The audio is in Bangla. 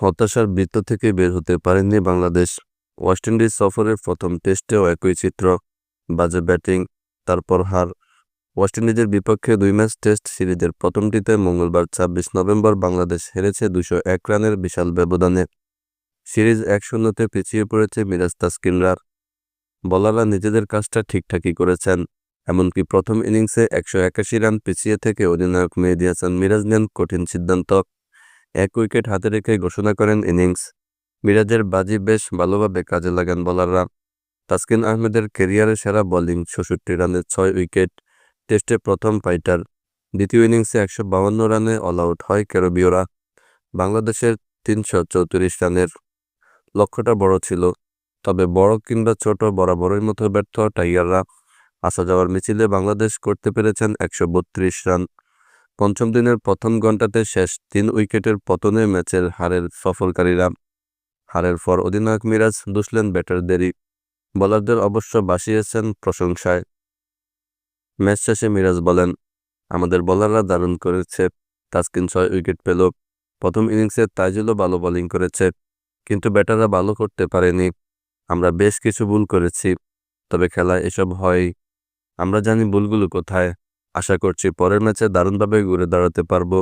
হতাশার বৃত্ত থেকে বের হতে পারেননি বাংলাদেশ। ওয়েস্ট ইন্ডিজ সফরের প্রথম টেস্টেও একই চিত্র, বাজে ব্যাটিং, তারপর হার। ওয়েস্ট ইন্ডিজের বিপক্ষে দুই ম্যাচ টেস্ট সিরিজের প্রথমটিতে মঙ্গলবার ছাব্বিশ নভেম্বর বাংলাদেশ হেরেছে দুশো এক রানের বিশাল ব্যবধানে। সিরিজ এক শূন্যতে পিছিয়ে পড়েছে মিরাজ তাসকিনরা। বলাররা নিজেদের কাজটা ঠিকঠাকই করেছেন, এমনকি প্রথম ইনিংসে একশো একাশি রান পিছিয়ে থেকে অধিনায়ক মেহেদী হাসান মিরাজ নেন কঠিন সিদ্ধান্ত। এক উইকেট হাতে রেখে ঘোষণা করেন ইনিংস। মিরাজের বাজি বেশ ভালোভাবে কাজে লাগান বলাররা। তাসকিন আহমেদের কেরিয়ারে সেরা বোলিং ষষট্টি রানে ছয় উইকেট, টেস্টে প্রথম ফাইটার। দ্বিতীয় ইনিংসে একশো বাউান্ন রানে অল আউট হয় ক্যারোবিওরা বাংলাদেশের তিনশো চৌত্রিশ রানের লক্ষ্যটা বড় ছিল, তবে বড় কিংবা ছোট বরাবরের মতো ব্যর্থ টাইগাররা। আসা যাওয়ার মিছিলে বাংলাদেশ করতে পেরেছেন একশো বত্রিশ রান। পঞ্চম দিনের প্রথম ঘন্টাতে শেষ তিন উইকেটের পতনে ম্যাচের হারের সফরকারীরা হারের পর অধিনায়ক মিরাজ দুষলেন ব্যাটারদেরই। বোলারদের অবশ্য বাসিয়েছেন প্রশংসায়। ম্যাচ শেষে মিরাজ বলেন, আমাদের বলাররা দারুণ করেছে তাসকিন ছয় উইকেট পেল, প্রথম ইনিংসে তাইজুলও ভালো বোলিং করেছে, কিন্তু ব্যাটাররা ভালো করতে পারেনি। আমরা বেশ কিছু ভুল করেছি, তবে খেলায় এসব হয়। আমরা জানি ভুলগুলো কোথায়। আশা করছি পরের ম্যাচে দারুণভাবে ঘুরে দাঁড়াতে পারব।